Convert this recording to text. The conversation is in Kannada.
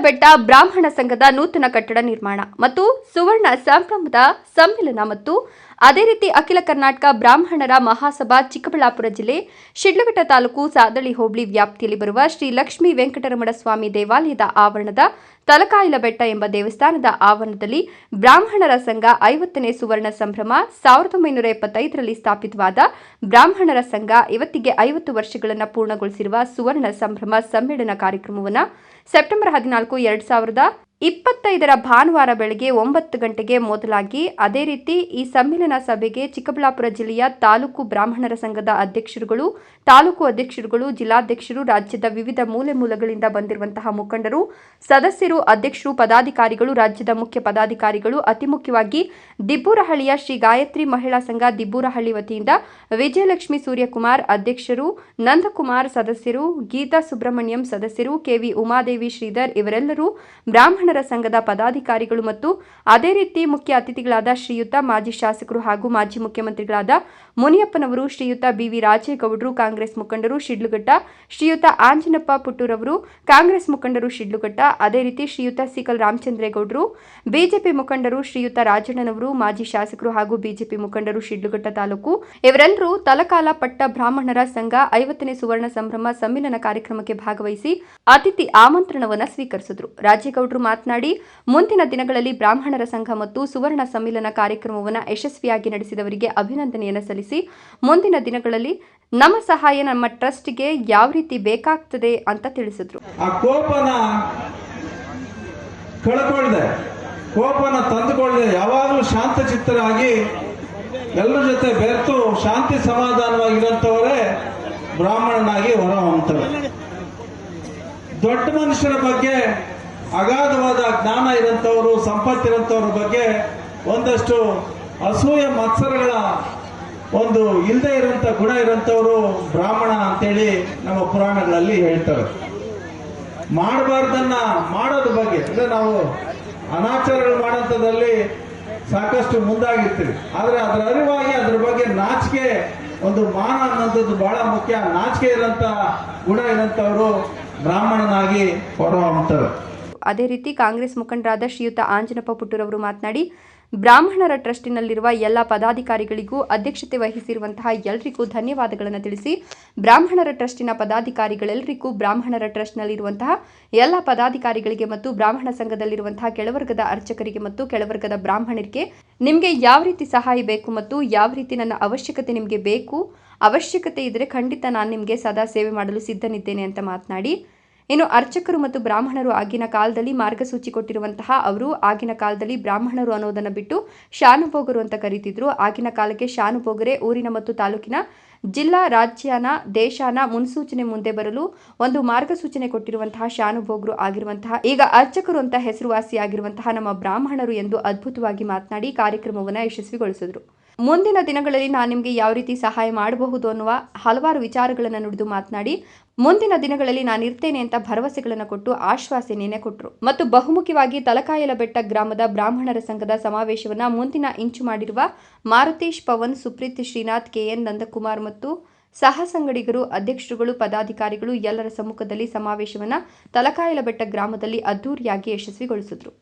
ಬೆಟ್ಟ ಬ್ರಾಹ್ಮಣ ಸಂಘದ ನೂತನ ಕಟ್ಟಡ ನಿರ್ಮಾಣ ಮತ್ತು ಸುವರ್ಣ ಸಂಭ್ರಮದ ಸಮ್ಮೇಳನ ಮತ್ತು ಅದೇ ರೀತಿ ಅಖಿಲ ಕರ್ನಾಟಕ ಬ್ರಾಹ್ಮಣರ ಮಹಾಸಭಾ ಚಿಕ್ಕಬಳ್ಳಾಪುರ ಜಿಲ್ಲೆ ಶಿಡ್ಲಘಟ್ಟ ತಾಲೂಕು ಸಾದಳಿ ಹೋಬಳಿ ವ್ಯಾಪ್ತಿಯಲ್ಲಿ ಬರುವ ಶ್ರೀ ಲಕ್ಷ್ಮೀ ವೆಂಕಟರಮಣ ಸ್ವಾಮಿ ದೇವಾಲಯದ ಆವರಣದ ತಲಕಾಯಿಲ ಬೆಟ್ಟ ಎಂಬ ದೇವಸ್ಥಾನದ ಆವರಣದಲ್ಲಿ ಬ್ರಾಹ್ಮಣರ ಸಂಘ ಐವತ್ತನೇ ಸುವರ್ಣ ಸಂಭ್ರಮ ಸಾವಿರದ ಒಂಬೈನೂರ ಎಪ್ಪತ್ತೈದರಲ್ಲಿ ಸ್ಥಾಪಿತವಾದ ಬ್ರಾಹ್ಮಣರ ಸಂಘ ಇವತ್ತಿಗೆ ಐವತ್ತು ವರ್ಷಗಳನ್ನು ಪೂರ್ಣಗೊಳಿಸಿರುವ ಸುವರ್ಣ ಸಂಭ್ರಮ ಸಮ್ಮೇಳನ ಕಾರ್ಯಕ್ರಮವನ್ನು ಸೆಪ್ಟೆಂಬರ್ ಹದಿನಾಲ್ಕು ಎರಡ್ ಸಾವಿರದ ಇಪ್ಪತ್ತೈದರ ಭಾನುವಾರ ಬೆಳಗ್ಗೆ ಒಂಬತ್ತು ಗಂಟೆಗೆ ಮೊದಲಾಗಿ ಅದೇ ರೀತಿ ಈ ಸಮ್ಮೇಳನ ಸಭೆಗೆ ಚಿಕ್ಕಬಳ್ಳಾಪುರ ಜಿಲ್ಲೆಯ ತಾಲೂಕು ಬ್ರಾಹ್ಮಣರ ಸಂಘದ ಅಧ್ಯಕ್ಷರುಗಳು, ತಾಲೂಕು ಅಧ್ಯಕ್ಷರುಗಳು, ಜಿಲ್ಲಾಧ್ಯಕ್ಷರು, ರಾಜ್ಯದ ವಿವಿಧ ಮೂಲೆ ಮೂಲಗಳಿಂದ ಬಂದಿರುವಂತಹ ಮುಖಂಡರು, ಸದಸ್ಯರು, ಅಧ್ಯಕ್ಷರು, ಪದಾಧಿಕಾರಿಗಳು, ರಾಜ್ಯದ ಮುಖ್ಯ ಪದಾಧಿಕಾರಿಗಳು ಅತಿ ಮುಖ್ಯವಾಗಿ ದಿಬ್ಬೂರಹಳ್ಳಿಯ ಶ್ರೀ ಗಾಯತ್ರಿ ಮಹಿಳಾ ಸಂಘ ದಿಬ್ಬೂರಹಳ್ಳಿ ವತಿಯಿಂದ ವಿಜಯಲಕ್ಷ್ಮಿ ಸೂರ್ಯಕುಮಾರ್ ಅಧ್ಯಕ್ಷರು, ನಂದಕುಮಾರ್ ಸದಸ್ಯರು, ಗೀತಾ ಸುಬ್ರಹ್ಮಣ್ಯಂ ಸದಸ್ಯರು ಕೆವಿ ಉಮಾದೇವಿ ಶ್ರೀಧರ್ ಇವರೆಲ್ಲರೂ ಬ್ರಾಹ್ಮಣರ ಸಂಘದ ಪದಾಧಿಕಾರಿಗಳು ಮತ್ತು ಅದೇ ರೀತಿ ಮುಖ್ಯ ಅತಿಥಿಗಳಾದ ಶ್ರೀಯುತ ಮಾಜಿ ಶಾಸಕರು ಹಾಗೂ ಮಾಜಿ ಮುಖ್ಯಮಂತ್ರಿಗಳಾದ ಮುನಿಯಪ್ಪನವರು, ಶ್ರೀಯುತ ಬಿವಿ ರಾಜೇಗೌಡರು, ಕಾಂಗ್ರೆಸ್ ಮುಖಂಡರು ಶಿಡ್ಲುಘಟ್ಟ, ಶ್ರೀಯುತ ಆಂಜನಪ್ಪ ಪುಟ್ಟೂರವರು, ಕಾಂಗ್ರೆಸ್ ಮುಖಂಡರು ಶಿಡ್ಲುಘಟ್ಟ, ಅದೇ ರೀತಿ ಶ್ರೀಯುತ ಸಿಕಲ್ ರಾಮಚಂದ್ರೇಗೌಡರು, ಬಿಜೆಪಿ ಮುಖಂಡರು ಶ್ರೀಯುತ ರಾಜಣ್ಣನವರು, ಮಾಜಿ ಶಾಸಕರು ಹಾಗೂ ಬಿಜೆಪಿ ಮುಖಂಡರು ಶಿಡ್ಲುಘಟ್ಟ ತಾಲೂಕು. ಇವರೆಲ್ಲರೂ ತಲಕಾಲ ಪಟ್ಟ ಬ್ರಾಹ್ಮಣರ ಸಂಘ ಐವತ್ತನೇ ಸುವರ್ಣ ಸಂಭ್ರಮ ಸಮ್ಮಿಲನ ಕಾರ್ಯಕ್ರಮಕ್ಕೆ ಭಾಗವಹಿಸಿ ಅತಿಥಿ ಆಮಂತ್ರಣವನ್ನು ಸ್ವೀಕರಿಸಿದರು. ರಾಜೇಗೌಡರು ಮಾತನಾಡಿ ಮುಂದಿನ ದಿನಗಳಲ್ಲಿ ಬ್ರಾಹ್ಮಣರ ಸಂಘ ಮತ್ತು ಸುವರ್ಣ ಸಮ್ಮಿಲನ ಕಾರ್ಯಕ್ರಮವನ್ನು ಯಶಸ್ವಿಯಾಗಿ ನಡೆಸಿದವರಿಗೆ ಅಭಿನಂದನೆಯನ್ನು ಸಲ್ಲಿಸಿ, ಮುಂದಿನ ದಿನಗಳಲ್ಲಿ ನಮ್ಮ ಸಹಾಯ ನಮ್ಮ ಟ್ರಸ್ಟ್ಗೆ ಯಾವ ರೀತಿ ಬೇಕಾಗ್ತದೆ ಅಂತ ತಿಳಿಸಿದ್ರು. ಆ ಕೋಪನ ತಂದುಕೊಳ್ಳದೆ ಯಾವಾಗಲೂ ಶಾಂತಚಿತ್ತರಾಗಿ ಎಲ್ಲರ ಜೊತೆ ಬೆರೆತು ಶಾಂತಿ ಸಮಾಧಾನವಾಗಿರೋಂಥವರೇ ಬ್ರಾಹ್ಮಣನಾಗಿ ಹೊರಹೊಮ್ಮುತ್ತಾರೆ ದೊಡ್ಡ ಮನುಷ್ಯರ ಬಗ್ಗೆ ಅಗಾಧವಾದ ಜ್ಞಾನ ಇರೋಂಥವ್ರು ಸಂಪತ್ತಿರೋಂಥವ್ರ ಬಗ್ಗೆ ಒಂದಷ್ಟು ಅಸೂಯ ಮತ್ಸರಗಳ ಒಂದು ಇಲ್ಲದೆ ಇರುವಂತ ಗುಣ ಇರೋಂಥವ್ರು ಬ್ರಾಹ್ಮಣ ಅಂತೇಳಿ ನಮ್ಮ ಪುರಾಣಗಳಲ್ಲಿ ಹೇಳ್ತಾರೆ. ಮಾಡಬಾರ್ದನ್ನ ಮಾಡೋದ್ರ ಬಗ್ಗೆ, ಅಂದ್ರೆ ನಾವು ಅನಾಚಾರಗಳು ಮಾಡೋಂಥದ್ದಲ್ಲಿ ಸಾಕಷ್ಟು ಮುಂದಾಗಿರ್ತೀವಿ. ಆದರೆ ಅದರ ಅರಿವಾಗಿ ಅದ್ರ ಬಗ್ಗೆ ನಾಚಿಕೆ, ಒಂದು ಮಾನ ಅನ್ನೋಂಥದ್ದು ಬಹಳ ಮುಖ್ಯ. ನಾಚಿಕೆ ಇರೋಂಥ ಗುಣ ಇರೋಂಥವ್ರು ಬ್ರಾಹ್ಮಣನಾಗಿ ಹೊರಹೊಮ್ಮುತ್ತಾರೆ ಅದೇ ರೀತಿ ಕಾಂಗ್ರೆಸ್ ಮುಖಂಡರಾದ ಶ್ರೀಯುತ ಆಂಜನಪ್ಪ ಪುಟ್ಟೂರವರು ಮಾತನಾಡಿ, ಬ್ರಾಹ್ಮಣರ ಟ್ರಸ್ಟಿನಲ್ಲಿರುವ ಎಲ್ಲ ಪದಾಧಿಕಾರಿಗಳಿಗೂ ಅಧ್ಯಕ್ಷತೆ ವಹಿಸಿರುವಂತಹ ಎಲ್ಲರಿಗೂ ಧನ್ಯವಾದಗಳನ್ನು ತಿಳಿಸಿ, ಬ್ರಾಹ್ಮಣರ ಟ್ರಸ್ಟಿನ ಪದಾಧಿಕಾರಿಗಳೆಲ್ಲರಿಗೂ ಬ್ರಾಹ್ಮಣರ ಟ್ರಸ್ಟ್ನಲ್ಲಿರುವಂತಹ ಎಲ್ಲ ಪದಾಧಿಕಾರಿಗಳಿಗೆ ಮತ್ತು ಬ್ರಾಹ್ಮಣ ಸಂಘದಲ್ಲಿರುವಂತಹ ಕೆಳವರ್ಗದ ಅರ್ಚಕರಿಗೆ ಮತ್ತು ಕೆಳವರ್ಗದ ಬ್ರಾಹ್ಮಣರಿಗೆ ನಿಮಗೆ ಯಾವ ರೀತಿ ಸಹಾಯ ಬೇಕು ಮತ್ತು ಯಾವ ರೀತಿ ನನ್ನ ಅವಶ್ಯಕತೆ ನಿಮಗೆ ಬೇಕು, ಅವಶ್ಯಕತೆ ಇದ್ದರೆ ಖಂಡಿತ ನಾನು ನಿಮಗೆ ಸದಾ ಸೇವೆ ಮಾಡಲು ಸಿದ್ಧನಿದ್ದೇನೆ ಅಂತ ಮಾತನಾಡಿ ಇನ್ನು ಅರ್ಚಕರು ಮತ್ತು ಬ್ರಾಹ್ಮಣರು ಆಗಿನ ಕಾಲದಲ್ಲಿ ಮಾರ್ಗಸೂಚಿ ಕೊಟ್ಟಿರುವಂತಹ ಅವರು, ಆಗಿನ ಕಾಲದಲ್ಲಿ ಬ್ರಾಹ್ಮಣರು ಅನ್ನೋದನ್ನು ಬಿಟ್ಟು ಶಾನುಭೋಗರು ಅಂತ ಕರೀತಿದ್ರು. ಆಗಿನ ಕಾಲಕ್ಕೆ ಶಾನುಭೋಗರೇ ಊರಿನ ಮತ್ತು ತಾಲೂಕಿನ ಜಿಲ್ಲಾ, ರಾಜ್ಯನ, ದೇಶಾನ ಮುನ್ಸೂಚನೆ ಮುಂದೆ ಬರಲು ಒಂದು ಮಾರ್ಗಸೂಚನೆ ಕೊಟ್ಟಿರುವಂತಹ ಶಾನುಭೋಗರು ಆಗಿರುವಂತಹ, ಈಗ ಅರ್ಚಕರು ಅಂತ ಹೆಸರುವಾಸಿಯಾಗಿರುವಂತಹ ನಮ್ಮ ಬ್ರಾಹ್ಮಣರು ಎಂದು ಅದ್ಭುತವಾಗಿ ಮಾತನಾಡಿ ಕಾರ್ಯಕ್ರಮವನ್ನು ಯಶಸ್ವಿಗೊಳಿಸಿದರು. ಮುಂದಿನ ದಿನಗಳಲ್ಲಿ ನಾನು ನಿಮಗೆ ಯಾವ ರೀತಿ ಸಹಾಯ ಮಾಡಬಹುದು ಅನ್ನುವ ಹಲವಾರು ವಿಚಾರಗಳನ್ನು ನುಡಿದು ಮಾತನಾಡಿ, ಮುಂದಿನ ದಿನಗಳಲ್ಲಿ ನಾನು ಇರ್ತೇನೆ ಅಂತ ಭರವಸೆಗಳನ್ನು ಕೊಟ್ಟು ಆಶ್ವಾಸನೆಯನ್ನೇ ಕೊಟ್ಟರು ಮತ್ತು ಬಹುಮುಖ್ಯವಾಗಿ ತಲಕಾಯಲ ಬೆಟ್ಟ ಗ್ರಾಮದ ಬ್ರಾಹ್ಮಣರ ಸಂಘದ ಸಮಾವೇಶವನ್ನು ಮುಂದಿನ ಇಂಚು ಮಾಡಿರುವ ಮಾರುತೇಶ್ ಪವನ್, ಸುಪ್ರೀತ್ ಶ್ರೀನಾಥ್, ಕೆಎನ್ ನಂದಕುಮಾರ್ ಮತ್ತು ಸಹ ಸಂಗಡಿಗರು, ಅಧ್ಯಕ್ಷರುಗಳು, ಪದಾಧಿಕಾರಿಗಳು ಎಲ್ಲರ ಸಮ್ಮುಖದಲ್ಲಿ ಸಮಾವೇಶವನ್ನು ತಲಕಾಯಲ ಬೆಟ್ಟ ಗ್ರಾಮದಲ್ಲಿ ಅದ್ದೂರಿಯಾಗಿ ಯಶಸ್ವಿಗೊಳಿಸಿದ್ರು.